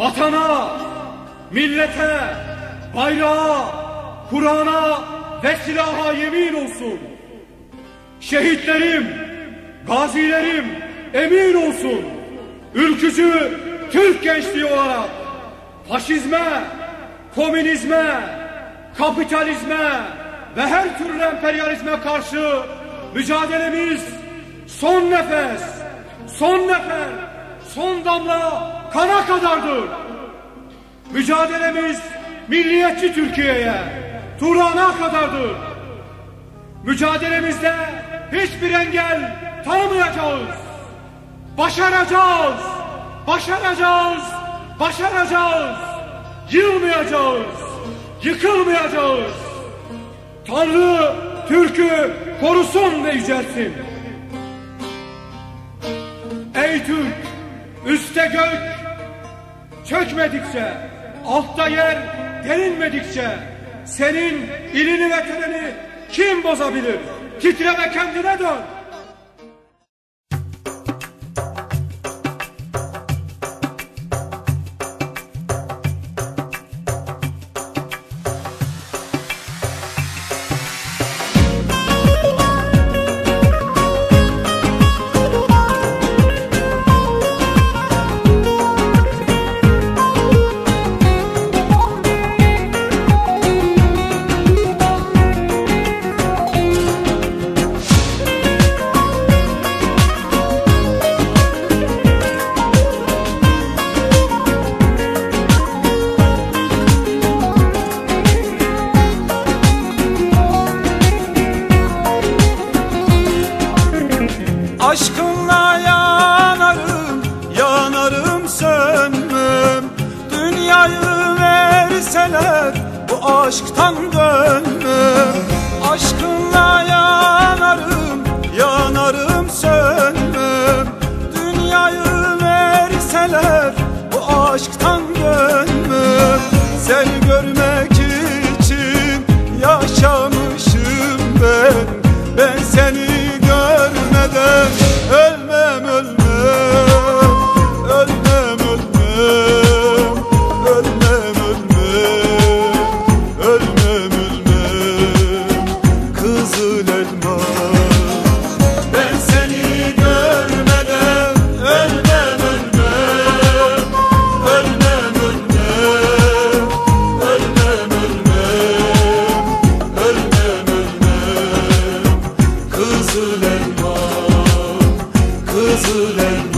vatana, millete, bayrağa, Kur'an'a ve silaha yemin olsun. Şehitlerim, gazilerim emin olsun. Ülkücü Türk gençliği olarak faşizme, komünizme, kapitalizme ve her türlü emperyalizme karşı mücadelemiz son nefes, son nefer, son damla kana kadardır. Mücadelemiz milliyetçi Türkiye'ye, Turan'a kadardır. Mücadelemizde hiçbir engel tanımayacağız. Başaracağız, başaracağız, başaracağız. Yılmayacağız, yıkılmayacağız. Tanrı Türk'ü korusun ve yücelsin. Ey Türk, üstte gök çökmedikçe, altta yer derinmedikçe senin ilini ve tenini kim bozabilir? Titre ve kendine dön. Yanarım sönmem. Dünyayı verseler bu aşktan dönmem. Aşkınla yanarım, yanarım sönmem. Dünyayı verseler bu aşktan dönmem. Seni görmek için yaşamışım ben. Ben seni Kızıl elma